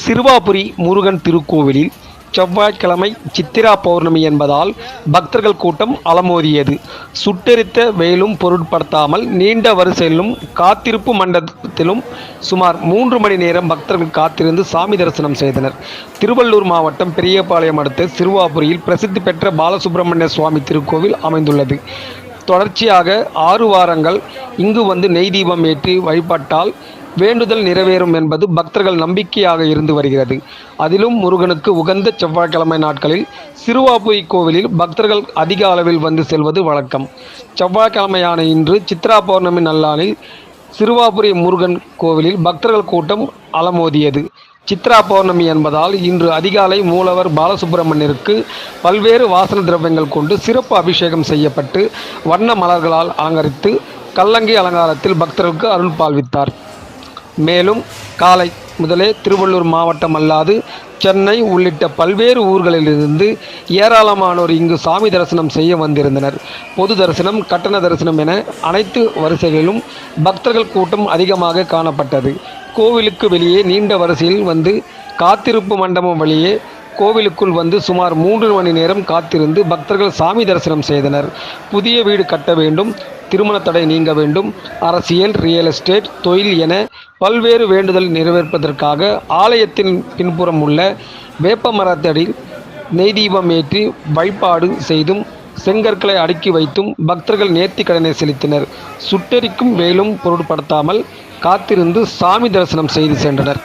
சிறுவாபுரி முருகன் திருக்கோவிலில் செவ்வாய்க்கிழமை சித்திரா பௌர்ணமி என்பதால் பக்தர்கள் கூட்டம் அலமோதியது. சுட்டெரித்த வெயிலும் பொருட்படுத்தாமல் நீண்ட வரிசையிலும் காத்திருப்பு மண்டபத்திலும் சுமார் மூன்று மணி நேரம் பக்தர்கள் காத்திருந்து சாமி தரிசனம் செய்தனர். திருவள்ளூர் மாவட்டம் பெரியபாளையம் அடுத்த சிறுவாபுரியில் பிரசித்தி பெற்ற பாலசுப்பிரமணிய சுவாமி திருக்கோவில் அமைந்துள்ளது. தொடர்ச்சியாக ஆறு வாரங்கள் இங்கு வந்து நெய் தீபம் ஏற்றி வழிபட்டால் வேண்டுதல் நிறைவேறும் என்பது பக்தர்கள் நம்பிக்கையாக இருந்து வருகிறது. அதிலும் முருகனுக்கு உகந்த செவ்வாய்க்கிழமை நாட்களில் சிறுவாபுரி கோவிலில் பக்தர்கள் அதிக அளவில் வந்து செல்வது வழக்கம். செவ்வாய்க்கிழமையான இன்று சித்ரா பௌர்ணமி நல்லாளில் சிறுவாபுரி முருகன் கோவிலில் பக்தர்கள் கூட்டம் அலமோதியது. சித்ரா பௌர்ணமி என்பதால் இன்று அதிகாலை மூலவர் பாலசுப்பிரமணியருக்கு பல்வேறு வாசன திரவியங்கள் கொண்டு சிறப்பு அபிஷேகம் செய்யப்பட்டு வண்ண மலர்களால் அலங்கரித்து கல்லங்கி அலங்காரத்தில் பக்தர்களுக்கு அருள் பால்வித்தார். மேலும் காலை முதலே திருவள்ளூர் மாவட்டம் அல்லாது சென்னை உள்ளிட்ட பல்வேறு ஊர்களிலிருந்து ஏராளமானோர் இங்கு சாமி தரிசனம் செய்ய வந்திருந்தனர். பொது தரிசனம் கட்டண தரிசனம் என அனைத்து வரிசைகளிலும் பக்தர்கள் கூட்டம் அதிகமாக காணப்பட்டது. கோவிலுக்கு வெளியே நீண்ட வரிசையில் வந்து காத்திருப்பு மண்டபம் வழியே கோவிலுக்குள் வந்து சுமார் மூன்று மணி நேரம் காத்திருந்து பக்தர்கள் சாமி தரிசனம் செய்தனர். புதிய வீடு கட்ட வேண்டும் திருமண தடை நீங்க வேண்டும். அரசியல் ரியல் எஸ்டேட் தொழில் என பல்வேறு வேண்டுதல் நிறைவேற்பதற்காக ஆலயத்தின் பின்புறம் உள்ள வேப்ப மரத்தடியில் நெய் தீபம் ஏற்றி வழிபாடு செய்தும் செங்கற்களை அடுக்கி வைத்தும் பக்தர்கள் நேர்த்தி கடனை செலுத்தினர். சுட்டெரிக்கும் வெயிலும் பொருட்படுத்தாமல் காத்திருந்து சாமி தரிசனம் செய்து சென்றனர்.